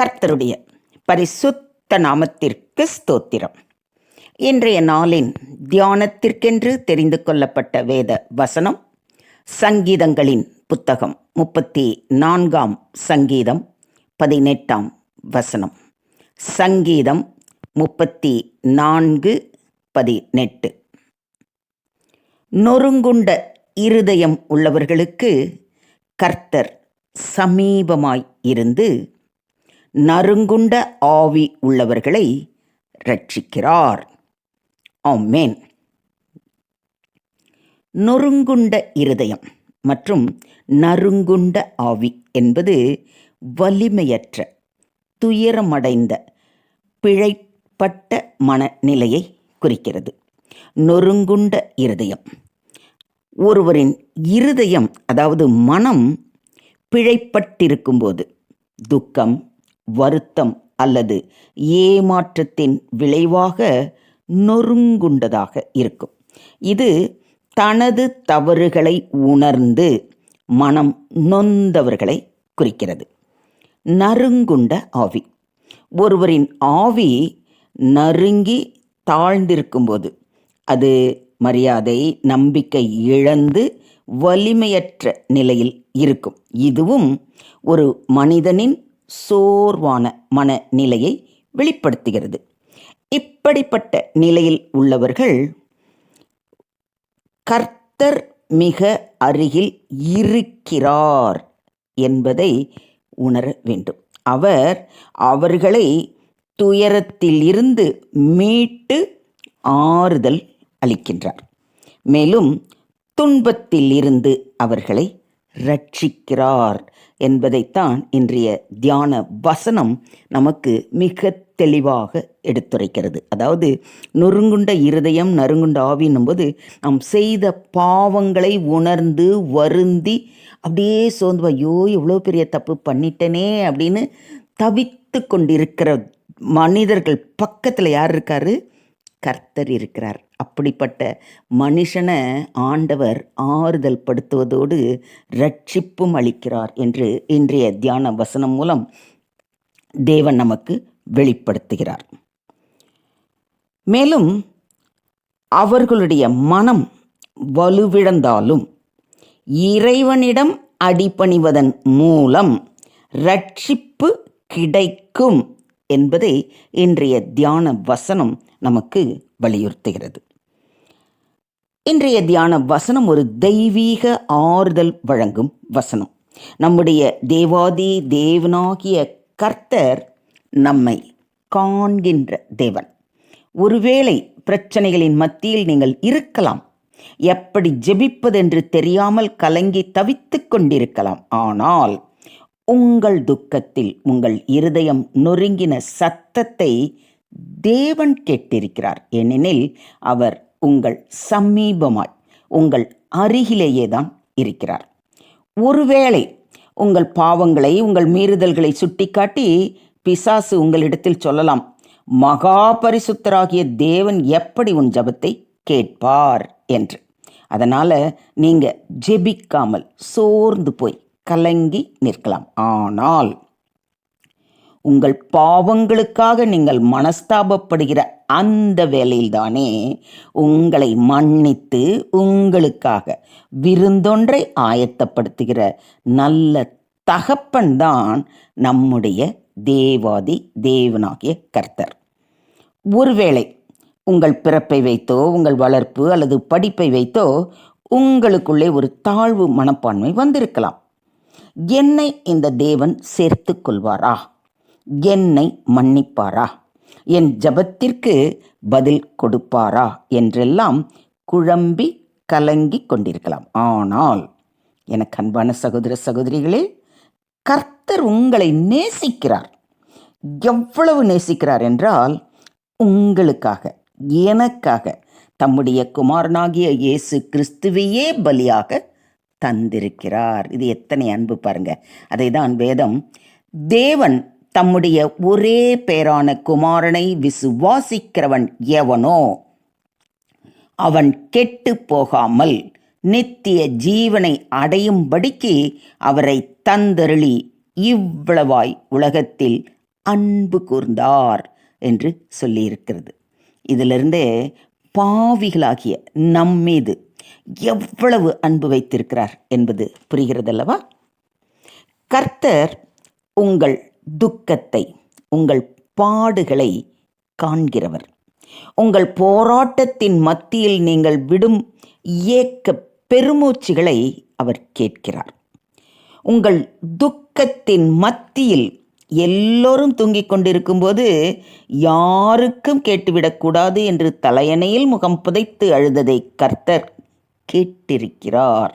கர்த்தருடைய பரிசுத்த நாமத்திற்கு ஸ்தோத்திரம். இன்றைய நாளின் தியானத்திற்கென்று தெரிந்து கொள்ளப்பட்ட வேத வசனம் சங்கீதங்களின் புத்தகம் முப்பத்தி நான்காம் சங்கீதம் பதினெட்டாம் வசனம். சங்கீதம் முப்பத்தி நான்கு பதினெட்டு. நொறுங்குண்ட இருதயம் உள்ளவர்களுக்கு கர்த்தர் சமீபமாய் இருந்து நறுங்குண்ட ஆவி உள்ளவர்களை ரட்சிக்கிறார் ஆமேன். நொறுங்குண்ட இருதயம் மற்றும் நறுங்குண்ட ஆவி என்பது வலிமையற்ற துயரமடைந்த பிழைப்பட்ட மனநிலையை குறிக்கிறது. நொறுங்குண்ட இருதயம். ஒருவரின் இருதயம் அதாவது மனம் பிழைப்பட்டிருக்கும்போது துக்கம் வருத்தம் அல்லது ஏமாற்றத்தின் விளைவாக நொறுங்குண்டதாக இருக்கும். இது தனது தவறுகளை உணர்ந்து மனம் நொந்தவர்களை குறிக்கிறது. நறுங்குண்ட ஆவி. ஒருவரின் ஆவி நறுங்கி தாழ்ந்திருக்கும்போது அது மரியாதை நம்பிக்கை இழந்து வலிமையற்ற நிலையில் இருக்கும். இதுவும் ஒரு மனிதனின் சோர்வான மனநிலையை வெளிப்படுத்துகிறது. இப்படிப்பட்ட நிலையில் உள்ளவர்கள் கர்த்தர் மிக அருகில் இருக்கிறார் என்பதை உணர வேண்டும். அவர் அவர்களை துயரத்தில் இருந்து மீட்டு ஆறுதல் அளிக்கின்றார். மேலும் துன்பத்தில் இருந்து அவர்களை ரட்சிக்கிறார் என்பதைத்தான் இன்றைய தியான வசனம் நமக்கு மிக தெளிவாக எடுத்துரைக்கிறது. அதாவது நொறுங்குண்ட இருதயம் நறுங்குண்ட ஆவின்னும் போது நாம் செய்த பாவங்களை உணர்ந்து வருந்தி அப்படியே சோர்ந்து ஐயோ இவ்வளோ பெரிய தப்பு பண்ணிட்டனே அப்படின்னு தவித்து கொண்டிருக்கிற மனிதர்கள் பக்கத்தில் யார் இருக்காரு? கர்த்தர் இருக்கிறார். அப்படிப்பட்ட மனுஷனை ஆண்டவர் ஆறுதல் படுத்துவதோடு ரட்சிப்பும் அளிக்கிறார் என்று இன்றைய தியான வசனம் மூலம் தேவன் நமக்கு வெளிப்படுத்துகிறார். மேலும் அவர்களுடைய மனம் வலுவிழந்தாலும் இறைவனிடம் அடிபணிவதன் மூலம் ரட்சிப்பு கிடைக்கும் என்பதை இன்றைய தியான வசனம் நமக்கு வலியுறுத்துகிறது. இன்றைய தியான வசனம் ஒரு தெய்வீக ஆறுதல் வழங்கும் வசனம். நம்முடைய தேவாதி தேவனாகிய கர்த்தர் நம்மை காண்கின்ற தேவன். ஒருவேளை பிரச்சனைகளின் மத்தியில் நீங்கள் இருக்கலாம். எப்படி ஜெபிப்பதென்று தெரியாமல் கலங்கி தவித்துக் கொண்டிருக்கலாம். ஆனால் உங்கள் துக்கத்தில் உங்கள் இருதயம் நொறுங்கின சத்தத்தை தேவன் கேட்டிருக்கிறார். ஏனெனில் அவர் உங்கள் சமீபமாய் உங்கள் அருகிலேயே தான் இருக்கிறார். ஒருவேளை உங்கள் பாவங்களை உங்கள் மீறுதல்களை சுட்டிக்காட்டி பிசாசு உங்களிடத்தில் சொல்லலாம் மகா பரிசுத்தராகிய தேவன் எப்படி உன் ஜபத்தை கேட்பார்? என்று. அதனால் நீங்கள் ஜெபிக்காமல் சோர்ந்து போய் கலங்கி நிற்கலாம். ஆனால் உங்கள் பாவங்களுக்காக நீங்கள் மனஸ்தாபப்படுகிற அந்த வேலையில்தானே உங்களை மன்னித்து உங்களுக்காக விருந்தொன்றை ஆயத்தப்படுத்துகிற நல்ல தகப்பன்தான் நம்முடைய தேவாதி தேவனாகிய கர்த்தர். ஒருவேளை உங்கள் பிறப்பை வைத்தோ உங்கள் வளர்ப்பு அல்லது படிப்பை வைத்தோ உங்களுக்குள்ளே ஒரு தாழ்வு மனப்பான்மை வந்திருக்கலாம். என்னை இந்த தேவன் சேர்த்து கொள்வாரா? என்னை மன்னிப்பாரா? என் ஜபத்திற்கு பதில் கொடுப்பாரா? என்றெல்லாம் குழம்பி கலங்கி கொண்டிருக்கலாம். ஆனால் எனக்கு அன்பான சகோதர சகோதரிகளே கர்த்தர் உங்களை நேசிக்கிறார். எவ்வளவு நேசிக்கிறார் என்றால் உங்களுக்காக எனக்காக தம்முடைய குமாரனாகிய இயேசு கிறிஸ்துவையே பலியாக தந்திருக்கிறார். இது எத்தனை அன்பு பாருங்க. அதை தான் வேதம் தேவன் தம்முடைய ஒரே பேரான குமாரனை விசுவாசிக்கிறவன் எவனோ அவன் கெட்டு போகாமல் நித்திய ஜீவனை அடையும்படிக்கு அவரை தந்தருளி இவ்வளவாய் உலகத்தில் அன்பு கூர்ந்தார் என்று சொல்லியிருக்கிறது. இதிலிருந்தே பாவிகளாகிய நம்மீது எவ்வளவு அன்பு வைத்திருக்கிறார் என்பது புரிகிறதல்லவா? கர்த்தர் உங்கள் துக்கத்தை உங்கள் பாடுகளை காண்கிறவர். உங்கள் போராட்டத்தின் மத்தியில் நீங்கள் விடும் ஏக்க பெருமூச்சுகளை அவர் கேட்கிறார். உங்கள் துக்கத்தின் மத்தியில் எல்லோரும் தூங்கிக் கொண்டிருக்கும்போது யாருக்கும் கேட்டுவிடக்கூடாது என்று தலையணையில் முகம் புதைத்து அழுததை கர்த்தர் கேட்டிருக்கிறார்.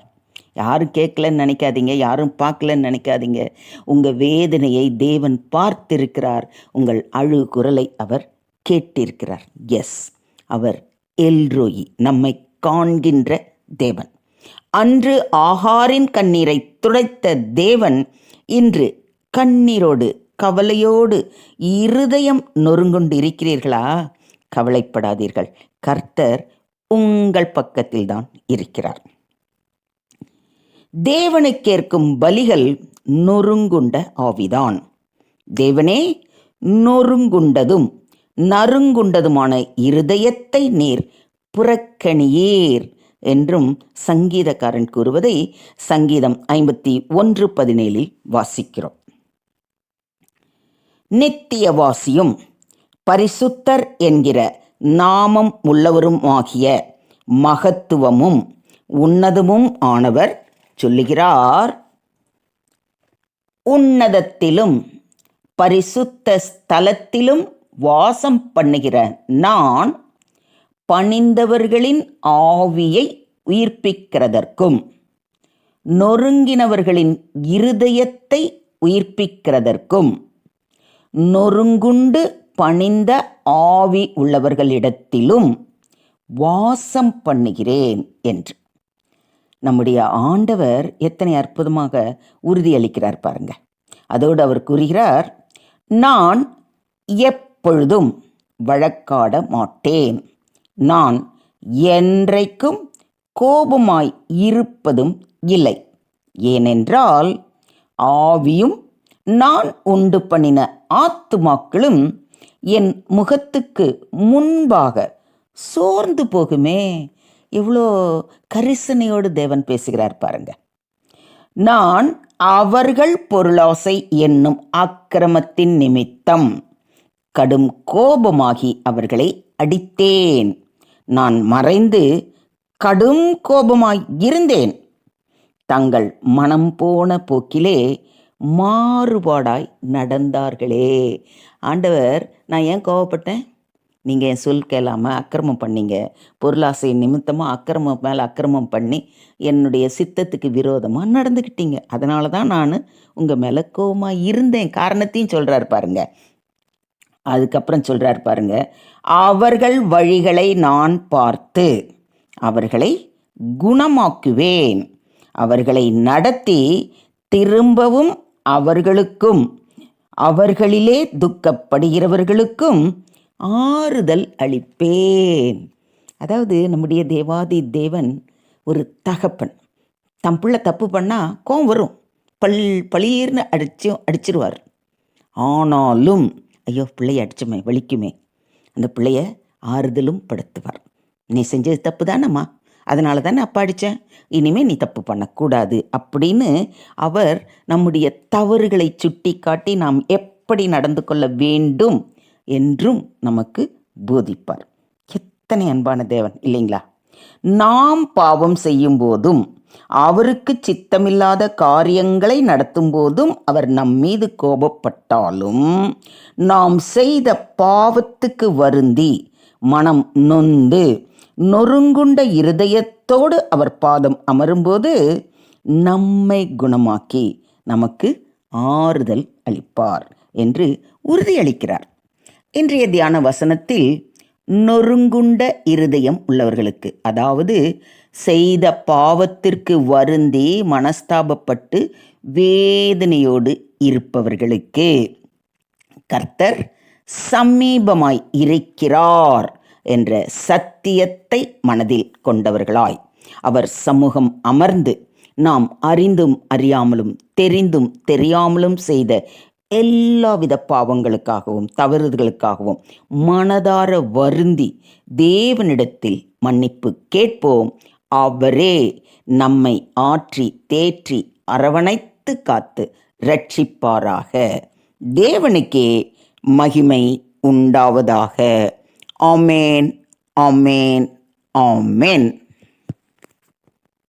யாரும் கேட்கலன்னு நினைக்காதீங்க யாரும் பார்க்கலன்னு நினைக்காதீங்க. உங்கள் வேதனையை தேவன் பார்த்திருக்கிறார். உங்கள் அழு குரலை அவர் கேட்டிருக்கிறார். எஸ் அவர் எல்ரோயி நம்மை காண்கின்ற தேவன். அன்று ஆகாரின் கண்ணீரை துடைத்த தேவன் இன்று கண்ணீரோடு கவலையோடு இருதயம் நொறுங்கொண்டு இருக்கிறீர்களா கவலைப்படாதீர்கள். கர்த்தர் உங்கள் பக்கத்தில்தான் இருக்கிறார். தேவனுக்கேற்கும் பலிகள் நொறுங்குண்ட ஆவிதான். தேவனே நொறுங்குண்டதும் நறுங்குண்டதுமான இருதயத்தை நீர் புறக்கணியீர் என்றும் சங்கீதக்காரன் கூறுவதை சங்கீதம் ஐம்பத்தி ஒன்று பதினேழில் வாசிக்கிறோம். நித்தியவாசியும் பரிசுத்தர் என்கிற நாமம் உள்ளவருமாகிய மகத்துவமும் உன்னதமும் ஆனவர் சொல்லுகிறார் உன்னதத்திலும் பரிசுத்த ஸ்தலத்திலும் வாசம் பண்ணுகிற நான் பணிந்தவர்களின் ஆவியை உயிர்ப்பிக்கிறதற்கும் நொறுங்கினவர்களின் இருதயத்தை உயிர்ப்பிக்கிறதற்கும் நொறுங்குண்டு பணிந்த ஆவி உள்ளவர்களிடத்திலும் வாசம் பண்ணுகிறேன் என்று. நம்முடைய ஆண்டவர் எத்தனை அற்புதமாக உறுதியளிக்கிறார் பாருங்க. அதோடு அவர் கூறுகிறார் நான் எப்பொழுதும் வழக்காட மாட்டேன். நான் என்றைக்கும் கோபமாய் இருப்பதும் இல்லை. ஏனென்றால் ஆவியும் நான் உண்டு பண்ணின ஆத்துமாக்களும் என் முகத்துக்கு முன்பாக சோர்ந்து போகுமே. இவ்வளோ கரிசனையோடு தேவன் பேசுகிறார் பாருங்க. நான் அவர்கள் பொருளாசை என்னும் அக்கிரமத்தின் நிமித்தம் கடும் கோபமாகி அவர்களை அடித்தேன். நான் மறைந்து கடும் கோபமாய் இருந்தேன். தங்கள் மனம் போன போக்கிலே மாறுபாடாய் நடந்தார்களே. ஆண்டவர் நான் ஏன் கோவப்பட்டேன் நீங்கள் என் சொல் கேளாமல் அக்கிரமம் பண்ணீங்க. பொருளாசை நிமித்தமாக அக்கிரமம் மேலே அக்கிரமம் பண்ணி என்னுடைய சித்தத்துக்கு விரோதமாக நடந்துக்கிட்டீங்க அதனால தான் நான் உங்கள் மேலே கோவமாக இருந்தேன். காரணத்தையும் சொல்கிறாரு பாருங்க. அதுக்கப்புறம் சொல்கிறார் பாருங்க. அவர்கள் வழிகளை நான் பார்த்து அவர்களை குணமாக்குவேன். அவர்களை நடத்தி திரும்பவும் அவர்களுக்கும் அவர்களிலே துக்கப்படுகிறவர்களுக்கும் ஆறுதல் அளிப்பேன். அதாவது நம்முடைய தேவாதி தேவன் ஒரு தகப்பன். தம் பிள்ளை தப்பு பண்ணால் கோவம் வரும். பல் பளீர்னு அடிச்சு அடிச்சிருவார். ஆனாலும் ஐயோ பிள்ளைய அடிச்சுமே வலிக்குமே. அந்த பிள்ளைய ஆறுதலும் படுத்துவார். நீ செஞ்சது தப்பு தானம்மா. அதனால தானே அப்பா அடித்தேன் இனிமேல் நீ தப்பு பண்ணக்கூடாது அப்படின்னு அவர் நம்முடைய தவறுகளை சுட்டி காட்டி நாம் எப்படி நடந்து கொள்ள வேண்டும் என்றும் நமக்கு போதிப்பார். எத்தனை அன்பான தேவன் இல்லைங்களா? நாம் பாவம் செய்யும் போதும் அவருக்கு சித்தமில்லாத காரியங்களை நடத்தும் போதும் அவர் நம் மீது கோபப்பட்டாலும் நாம் செய்த பாவத்துக்கு வருந்தி மனம் நொந்து நொறுங்குண்ட இருதயத்தோடு அவர் பாதம் அமரும்போது நம்மை குணமாக்கி நமக்கு ஆறுதல் அளிப்பார் என்று உறுதியளிக்கிறார். இன்றைய தியான வசனத்தில் நொறுங்குண்ட இருதயம் உள்ளவர்களுக்கு அதாவது செய்த பாவத்திற்கு வருந்தி மனஸ்தாபப்பட்டு வேதனையோடு இருப்பவர்களுக்கு கர்த்தர் சமீபமாய் இருக்கிறார் என்ற சத்தியத்தை மனதில் கொண்டவர்களாய். அவர் சமூகம் அமர்ந்து நாம் அறிந்தும் அறியாமலும் தெரிந்தும் தெரியாமலும் செய்த எல்லாவித பாவங்களுக்காகவும் தவறுதலுக்காகவும் மனதார வருந்தி தேவனிடத்தில் மன்னிப்பு கேட்போம். அவரே நம்மை ஆற்றி தேற்றி அரவணைத்து காத்து ரட்சிப்பாராக தேவனுக்கே மகிமை உண்டாவதாக. ஆமேன் ஆமேன் ஆமேன்.